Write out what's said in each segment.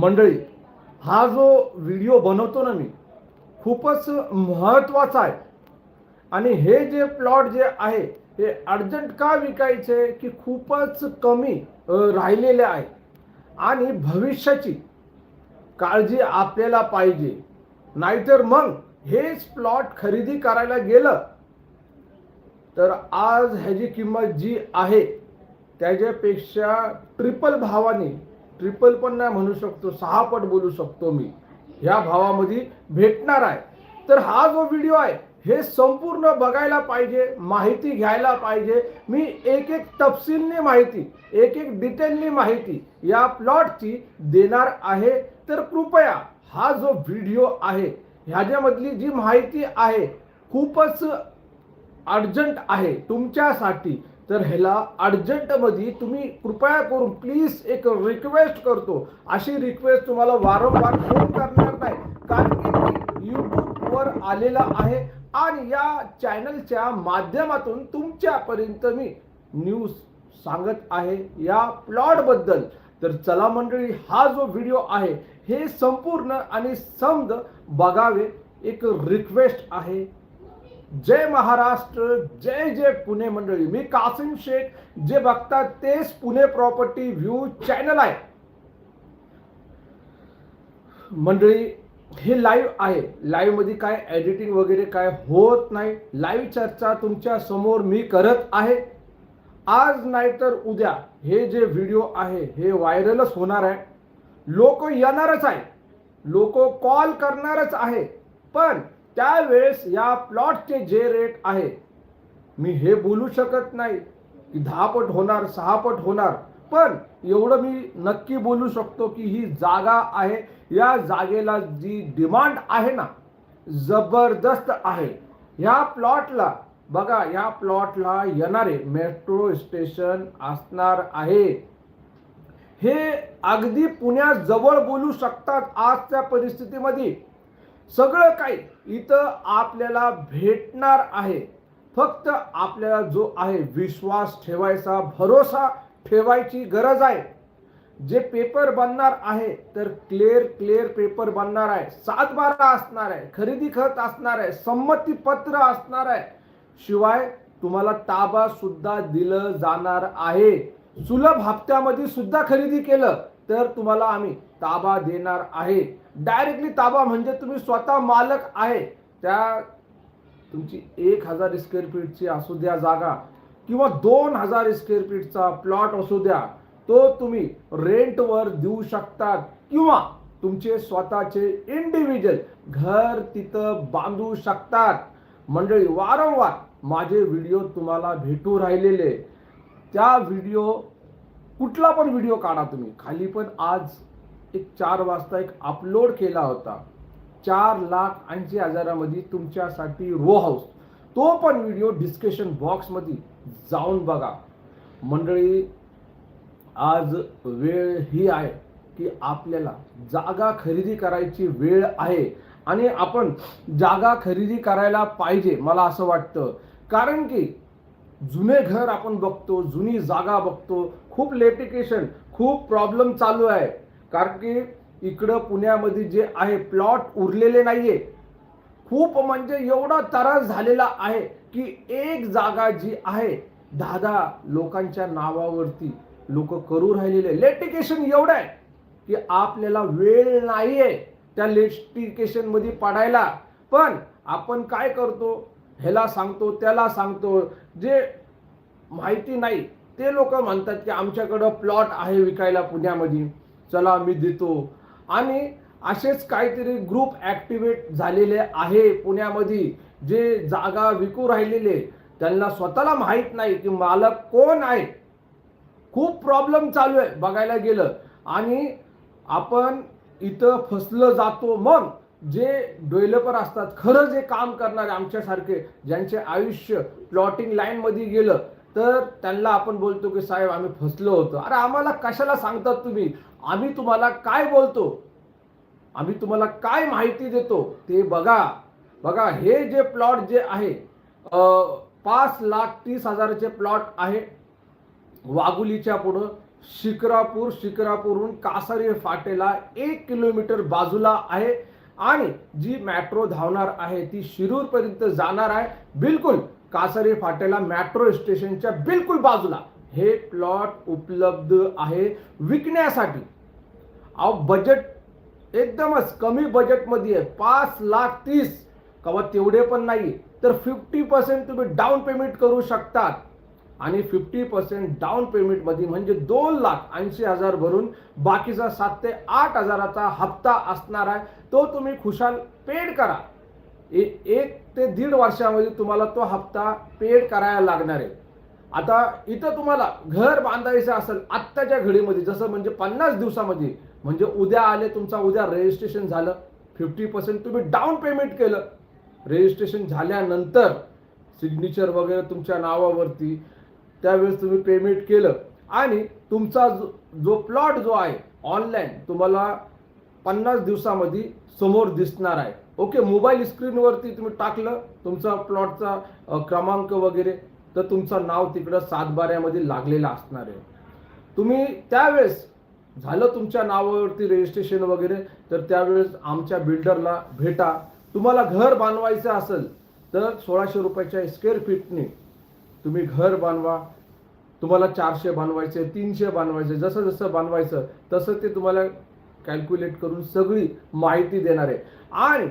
मंडळी हा जो व्हिडिओ बनवतो ना मी खूपच महत्त्वाचा आहे. आणि हे जे प्लॉट जे आहे हे अर्जंट का विकायचे की खूपच कमी राहिलेले आहे. आणि भविष्याची काळजी आपल्याला पाहिजे. नाहीतर मग हेच प्लॉट खरेदी करायला गेलं तर आज ह्याची किंमत जी आहे त्याच्यापेक्षा ट्रिपल भावाने ट्रिपल पण नाही म्हणू शकतो सहा पट बोलू शकतो मी. ह्या भावामध्ये भेटणार आहे. तर हा जो व्हिडिओ आहे हे संपूर्ण बघायला पाहिजे माहिती घ्यायला पाहिजे. मी एक एक तपशीलने माहिती एक एक डिटेलनी माहिती या प्लॉटची देणार आहे. तर कृपया हा जो व्हिडिओ आहे ह्याच्यामधली जी माहिती आहे खूपच अर्जंट आहे तुमच्यासाठी. तर ह्याला अर्जंटमध्ये तुम्ही कृपया करून प्लीज एक रिक्वेस्ट करतो. अशी रिक्वेस्ट तुम्हाला वारंवार फोन करणार नाही. कारण की मी यूट्यूबवर आलेला आहे आणि या चॅनलच्या माध्यमातून तुमच्यापर्यंत मी न्यूज सांगत आहे या प्लॉटबद्दल तर चला मंडळी हा जो व्हिडिओ आहे हे संपूर्ण आणि समज बघावे. एक रिक्वेस्ट आहे. जय महाराष्ट्र जय जय पुणे मंडळी. मी कासिम शेख जे बघतात तेच पुणे प्रॉपर्टी व्ह्यू चॅनल आहे. मंडळी हे लाईव्ह आहे. लाईव्हमध्ये काय एडिटिंग वगैरे काय होत नाही. लाईव्ह चर्चा तुमच्यासमोर मी करत आहे. आज नाही तर उद्या हे जे व्हिडिओ आहे हे व्हायरलच होणार आहे. लोक येणारच आहे. लोक कॉल करणारच आहे. पण त्यावेळेस या प्लॉटचे जे रेट आहे मी हे बोलू शकत नाही की दहा पट होणार सहा पट होणार पण एवढं मी नक्की बोलू शकतो की ही जागा आहे. या जागेला जी डिमांड आहे ना जबरदस्त आहे. या प्लॉटला बघा या प्लॉटला येणारे मेट्रो स्टेशन असणार आहे. हे अगदी पुण्याजवळ बोलू शकतात आजच्या परिस्थितीमध्ये. सगळं काही इथं आपल्याला भेटणार आहे. फक्त आपल्याला जो आहे विश्वास ठेवायचा भरोसा ठेवायची गरज आहे. जे पेपर बनणार आहे तर क्लिअर क्लिअर पेपर बनणार आहे. सात बारा असणार आहे खरेदी खत असणार आहे संमती पत्र असणार आहे. शिवाय तुम्हाला ताबा सुद्धा दिलं जाणार आहे. सुलभ हप्त्यामध्ये सुद्धा खरेदी केलं तर तुम्हाला आम्ही ताबा देणार आहे. डायरेक्टली ताबा म्हणजे तुम्ही स्वतः मालक आहे. त्या तुमची एक हजार स्क्वेअर फीटची असू द्या जागा किंवा दोन हजार स्क्वेअर फीटचा प्लॉट असू द्या तो तुम्ही रेंटवर देऊ शकतात किंवा तुमचे स्वतःचे इंडिव्हिज्युअल घर तिथं बांधू शकतात. मंडळी वारंवार माझे व्हिडिओ तुम्हाला भेटू राहिलेले. त्या व्हिडिओ कुठला पण व्हिडिओ काढा तुम्ही. खाली पण आज एक चार वाजता एक अपलोड केला होता. चार लाख ऐंशी हजारामध्ये तुमच्यासाठी रो हाऊस तो पण व्हिडिओ डिस्कशन बॉक्समध्ये जाऊन बघा. मंडळी आज वेळ ही आहे की आपल्याला जागा खरेदी करायची वेळ आहे आणि आपण जागा खरेदी करायला पाहिजे मला असं वाटतं. कारण की जुने घर आपण बघतो जुनी जागा बघतो खूप लेटिकेशन खूप प्रॉब्लेम चालू आहे. कारण की इकडं पुण्यामध्ये जे आहे प्लॉट उरलेले नाहीये. खूप म्हणजे एवढा त्रास झालेला आहे की एक जागा जी आहे दहा दहा लोकांच्या नावावरती लोक करू राहिलेले. लेटिकेशन एवढं आहे की आपल्याला वेळ नाहीये त्या लेटिकेशनमध्ये पडायला. पण आपण काय करतो? ह्याला सांगतो त्याला सांगतो. जे माहिती नाही ते लोक म्हणतात की आमच्याकडं प्लॉट आहे विकायला पुण्यामध्ये. चला मी देतो. आणि असेच काहीतरी ग्रुप ॲक्टिवेट झालेले आहे पुण्यामध्ये. जे जागा विकू राहिलेले त्यांना स्वतःला माहीत नाही की मालक कोण आहे. खूप प्रॉब्लेम चालू आहे बघायला गेलं. आणि आपण इथं फसलं जातो मग जे डेव्हलपर असतात खरं जे काम करणारे आमच्यासारखे ज्यांचे आयुष्य प्लॉटिंग लाईनमध्ये गेलं तर त्यांना आपण बोलतो की साहेब आम्ही फसलो होतो. अरे आम्हाला कशाला सांगतात तुम्ही? आम्ही तुम्हाला काय बोलतो? आम्ही तुम्हाला काय माहिती देतो? ते बघा. बघा हे जे प्लॉट जे आहे पाच लाख तीस हजाराचे प्लॉट आहे. वाघुलीच्या पुढं शिक्रापूर शिक्रापूरहून कासारी फाटेला एक किलोमीटर बाजूला आहे. आणि जी मॅट्रो धावणार आहे ती शिरूरपर्यंत जाणार आहे. बिलकुल कासारी फाटेला मेट्रो स्टेशनच्या बिलकुल बाजूला. हे प्लॉट उपलब्ध आहे विकण्यासाठी. अहो बजेट एकदमच कमी बजेटमध्ये आहे. पाच लाख तीस. कवा तेवढे पण नाही तर फिफ्टी पर्सेंट तुम्ही डाऊन पेमेंट करू शकतात. आणि फिफ्टी पर्सेंट डाऊन पेमेंटमध्ये म्हणजे दोन लाख ऐंशी हजार भरून बाकीचा सात ते आठ हजाराचा हप्ता असणार आहे. तो तुम्ही खुशाल पेड करा. ए- एक ते दीड वर्षामध्ये तुम्हाला तो हप्ता पेड करायला लागणार आहे. आता इथं तुम्हाला घर बांधायचं असेल आत्ताच्या घडीमध्ये जसं म्हणजे पन्नास दिवसामध्ये म्हणजे उद्या आले तुमचा उद्या रजिस्ट्रेशन झालं फिफ्टी पर्सेंट तुम्ही डाऊन पेमेंट केलं. रजिस्ट्रेशन झाल्यानंतर सिग्नेचर वगैरे तुमच्या नावावरती त्यावेळेस तुम्ही पेमेंट केलं. आणि तुमचा जो जो प्लॉट जो आहे ऑनलाईन तुम्हाला पन्नास दिवसामध्ये समोर दिसणार आहे. ओके मोबाईल स्क्रीनवरती तुम्ही टाकलं तुमचा प्लॉटचा क्रमांक वगैरे तर तुमचं नाव तिकडं सातबाऱ्यामध्ये लागलेलं असणार आहे. तुम्ही त्यावेळेस झालं तुमच्या नावावरती रजिस्ट्रेशन वगैरे तर त्यावेळेस आमच्या बिल्डरला भेटा. तुम्हाला घर बांधवायचं असेल तर सोळाशे रुपयाच्या स्क्वेअर फीटने तुम्ही घर बांधवा. तुम्हाला चारशे बांधवायचे तीनशे बांधवायचे जसं जसं बांधवायचं तसं ते तुम्हाला कॅल्क्युलेट करून सगळी माहिती देणार आहे. आणि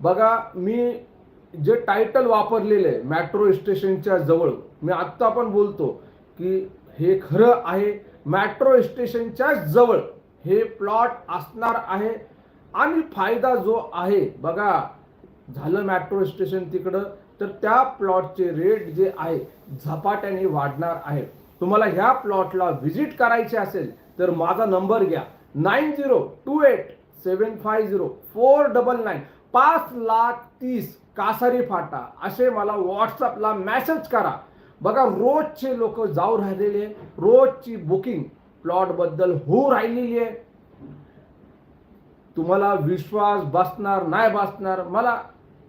बघा मी जे टायटल वापरलेले मेट्रो मॅट्रो स्टेशनच्या जवळ मी आत्ता पण बोलतो की हे खरं आहे मॅट्रो स्टेशनच्या जवळ हे प्लॉट असणार आहे आणि फायदा जो आहे बघा झालं मेट्रो स्टेशन तिकडं तर त्या प्लॉटचे रेट जे आहे झपाट्याने वाढणार आहे. तुम्हाला ह्या प्लॉटला व्हिजिट करायचे असेल तर माझा नंबर घ्या. Nine zero two eight seven five zero four double nine पाच लाख तीस कासारी फाटा. असे मला व्हॉट्सअपला मेसेज करा. बघा रोजचे लोक जाऊ राहिलेले रोजची बुकिंग प्लॉटबद्दल होऊ राहिलेली आहे. तुम्हाला विश्वास बसणार नाही बसणार मला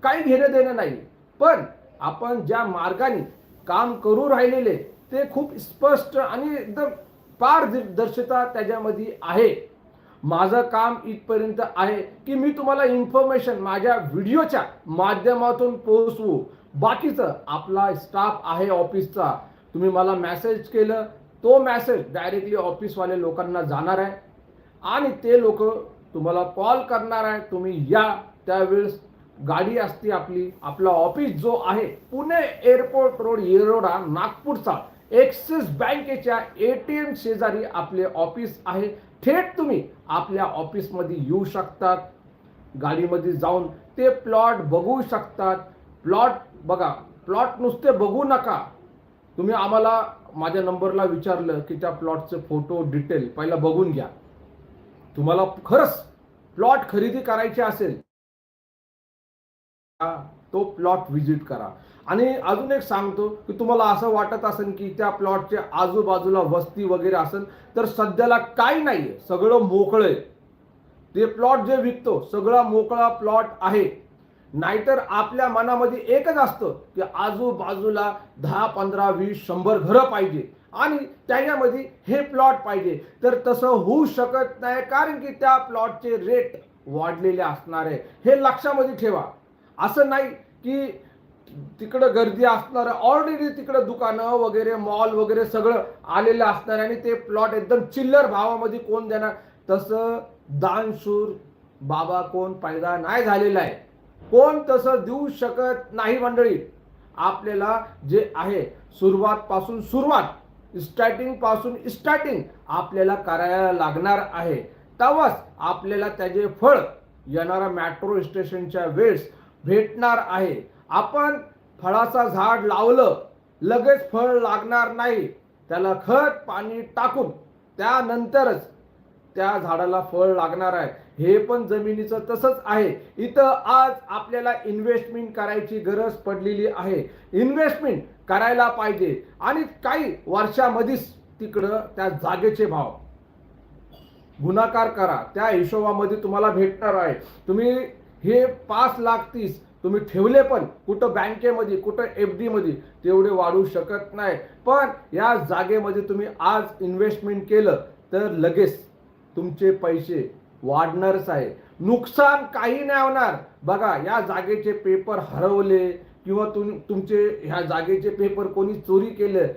काही घेणं देणं नाही. पण आपण ज्या मार्गाने काम करू राहिलेले ते खूप स्पष्ट आणि एकदम पारदर्शकता त्याच्यामध्ये आहे. माझं काम इथपर्यंत आहे की मी तुम्हाला इन्फॉर्मेशन माझ्या व्हिडिओच्या माध्यमातून पोहोचवू. बाकीचं आपला स्टाफ आहे ऑफिसचा तुम्ही मला मेसेज केलं तो मेसेज डायरेक्टली ऑफिसवाले लोकांना जाणार आहे. आणि ते लोक तुम्हाला कॉल करणार आहे तुम्ही या. त्यावेळेस गाडी असते आपली. आपला ऑफिस जो आहे पुणे एअरपोर्ट रोड येरोडा नागपूरचा. एक्सिस बँकेच्या ए टी एम शेजारी आपले ऑफिस आहे. थेट तुम्ही आपल्या ऑफिसमध्ये येऊ शकतात. गाडीमध्ये जाऊन ते प्लॉट बघू शकतात. प्लॉट बघा प्लॉट नुसते बघू नका. तुम्ही आम्हाला माझ्या नंबरला विचारलं की त्या प्लॉटचे फोटो डिटेल पहिला बघून घ्या. तुम्हाला खरंच प्लॉट खरेदी करायचे असेल तो प्लॉट व्हिजिट करा. आणि अजून एक सांगतो की तुम्हाला असं वाटत असेल की त्या प्लॉटच्या आजूबाजूला वस्ती वगैरे असेल तर सध्याला काही नाहीये सगळं मोकळं आहे. ते प्लॉट जे विकतो सगळा मोकळा प्लॉट आहे. नाहीतर आपल्या मनामध्ये एकच असतं की आजूबाजूला दहा पंधरा वीस शंभर घरं पाहिजे. आणि त्याच्यामध्ये हे प्लॉट पाहिजे. तर तसं होऊ शकत नाही कारण की त्या प्लॉटचे रेट वाढलेले असणार आहे. हे लक्षामध्ये ठेवा. असं नाही की तिकडं गर्दी असणार ऑलरेडी तिकडं दुकानं वगैरे मॉल वगैरे सगळं आलेलं असणार आणि ते प्लॉट एकदम चिल्लर भावामध्ये कोण देणार? तसं दानशूर बाबा कोण पैदा नाही झालेला आहे. कोण तसं देऊ शकत नाही मंडळी? आपल्याला जे आहे सुरुवात पासून सुरुवात स्टार्टिंगपासून स्टार्टिंग आपल्याला करायला लागणार आहे. तेव्हाच आपल्याला त्याचे फळ येणाऱ्या मेट्रो स्टेशनच्या वेळेस भेटणार आहे. आपण फळाचा झाड लावलं लगेच फळ लागणार नाही. त्याला खत पाणी टाकून त्यानंतरच त्या झाडाला फळ लागणार आहे. हे पण जमिनीचं तसंच आहे. इथं आज आपल्याला इन्व्हेस्टमेंट करायची गरज पडलेली आहे. इन्व्हेस्टमेंट करायला पाहिजे. आणि काही वर्षामध्येच तिकडं त्या जागेचे भाव. गुणाकार करा. त्या हिशोबामध्ये तुम्हाला भेटणार आहे. तुम्ही हे पाच लाख तीस तुम्ही ठेवले पण कुठं बँकेमध्ये कुठं एफमध्ये तेवढे वाढू शकत नाही. पण या जागेमध्ये तुम्ही आज इन्व्हेस्टमेंट केलं तर लगेच तुमचे पैसे वाढणारच आहे. नुकसान काही नाही होणार. बघा या जागेचे पेपर हरवले किंवा तुम तुमचे ह्या जागेचे पेपर कोणी चोरी केले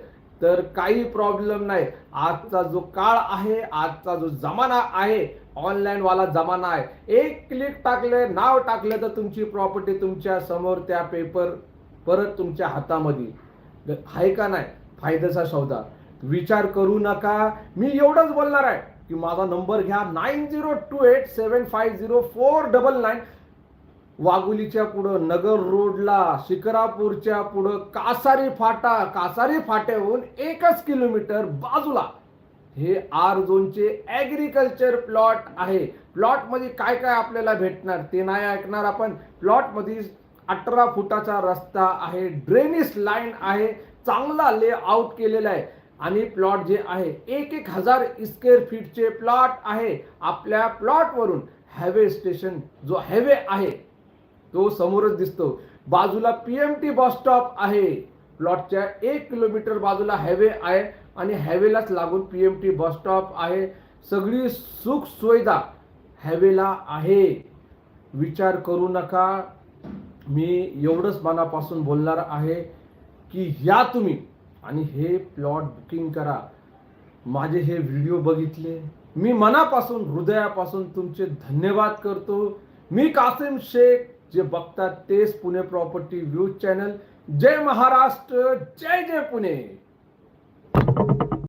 तर काही प्रॉब्लेम नाही. आजचा जो काळ आहे आजचा जो जमाना आहे ऑनलाईन वाला जमाना आहे. एक क्लिक टाकले नाव टाकलं तर तुमची प्रॉपर्टी तुमच्यासमोर त्या पेपर परत तुमच्या हातामध्ये. आहे का नाही? फायद्याचा सौदा. विचार करू नका. मी एवढंच बोलणार आहे. की माझा नंबर घ्या nine zero two eight seven five zero four double nine. वाघुलीच्या पुढं नगर रोडला शिकरापूरच्या पुढं कासारी फाटा कासारी फाट्याहून एकच किलोमीटर बाजूला. हे आर झोनचे ॲग्रिकल्चर प्लॉट आहे प्लॉटमध्ये काय काय आपल्याला भेटणार ते नाही ऐकणार आपण. प्लॉटमध्ये अठरा फुटाचा रस्ता आहे ड्रेनेज लाईन आहे. चांगला लेआउट केलेला आहे. आणि प्लॉट जे आहे एक एक हजार स्क्वेअर फीटचे प्लॉट आहे. आपल्या प्लॉटवरून हायवे स्टेशन जो हायवे आहे तो समोरच दिसतो. बाजूला P M T bus stop आहे. प्लॉटच्या एक किलोमीटर बाजूला हायवे आहे आणि हायवेलाच लागून P M T bus stop आहे. सगळी सुख सुविधा हायवेला आहे. विचार करू नका. मी एवढंच मनापासून बोलणार आहे की या तुम्ही आणि हे प्लॉट बुकिंग करा. माझे हे व्हिडिओ बघितले. मी मनापासून हृदयापासून तुमचे धन्यवाद करतो. मी कासिम शेख जे बघतात तेच पुणे प्रॉपर्टी व्ह्यूज चॅनल. जय महाराष्ट्र जय जय पुणे.